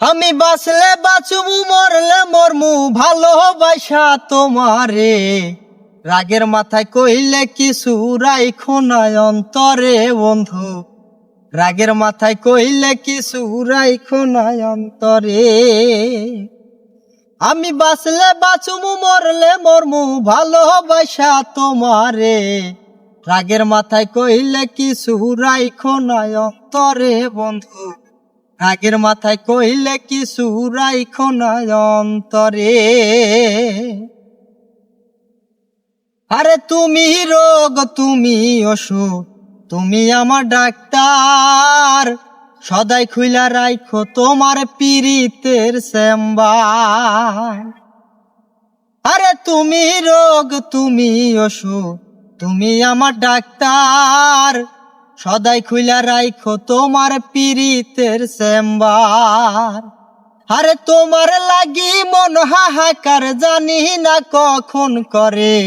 আমি বাঁচলে বাঁচবু, মরলে মরমু ভালোবাসা তোমারে। রাগের মাথায় কইলে কিছু রাইখো না অন্তরে, বন্ধু। রাগের মাথায় কইলে কিছু রাইখো না অন্তরে। আমি বাঁচলে বাঁচমু মরলে মরমু ভালোবাসা তোমারে। রাগের মাথায় কইলে কিছু রাইখো না অন্তরে, বন্ধু। রাগের মাথায় কইলে কি না অন্তরে আরে তুমি রোগ, তুমি অসুখ, তুমি আমার ডাক্তার। সদাই খুইলা রাইখো তোমার পীড়িতের চেম্বার আরে তুমি রোগ, তুমি অসুখ, তুমি আমার ডাক্তার। সদাই খুইলা রাইখো তোমার পীড়িতের চেম্বার। আরে তোমার লাগি মন হাহাকার জানি না কখন করে।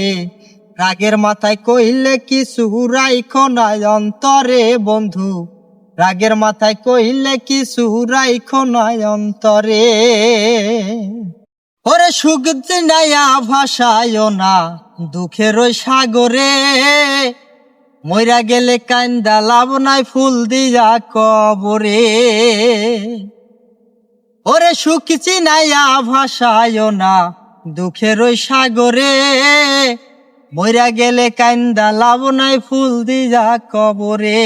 রাগের মাথায় কইলে কিছু রাইখো না অন্তরে বন্ধু। রাগের মাথায় কইলে কিছু রাইখো না অন্তরে। ওরে সুখ দিনায়া ভাষায় না, দুঃখের ওই সাগরে। মইরা গেলে কান্দা লাভ নাই ফুল দিয়া কবরে। ওরে সুখ চিনাইয়া ভাষায় না দুঃখের ওই সাগরে। মইরা গেলে কান্দা লাভ নাই ফুল দিয়া কবরে।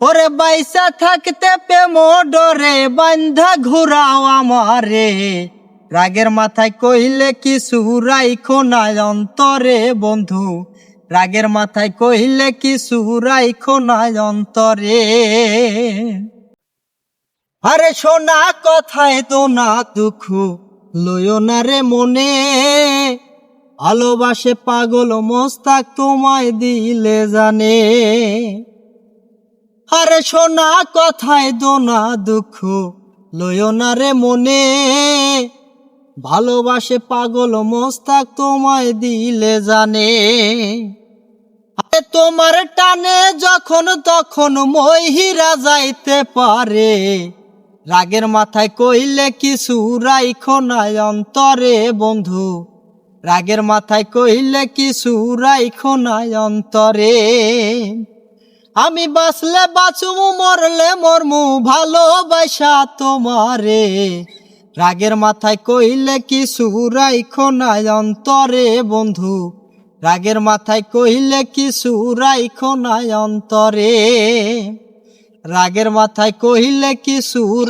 ওরে বাইসা থাকতে প্রেম ডরে, বান্ধা ঘুরাও আমারে। রাগের মাথায় কইলে কিছু রাইখো না অন্তরে, বন্ধু। রাগের মাথায় কহিলে কি রাইখো না অন্তরে? আরে সোনা, কথায় তো না দুঃখ, লইও না রে মনে। ভালোবাসে পাগল মস্তাক তোমায় দিলে জানে। আরে সোনা, কথায় দো না দুঃখ, লইও না রে মনে। ভালোবাসে পাগল মস্তাক তোমায় দিলে জানে। তোমার টানে যখন তখন মহিরা যাইতে পারে। রাগের মাথায় কইলে কিছু রাইখো না অন্তরে বন্ধু। রাগের মাথায় কইলে কিছু রাইখো না অন্তরে। আমি বাঁচলে বাঁচমু মরলে মরমু, ভালোবাসা তোমারে। রাগের মাথায় কইলে কি রাইখো না অন্তরে, বন্ধু। রাগের মাথায় কইলে কি রাইখো না অন্তরে। রাগের মাথায় কহিলে কি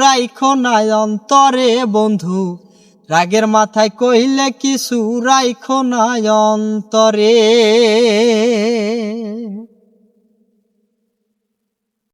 রাইখো না অন্তরে, বন্ধু। রাগের মাথায় কহিলে কি রাইখো না অন্তরে।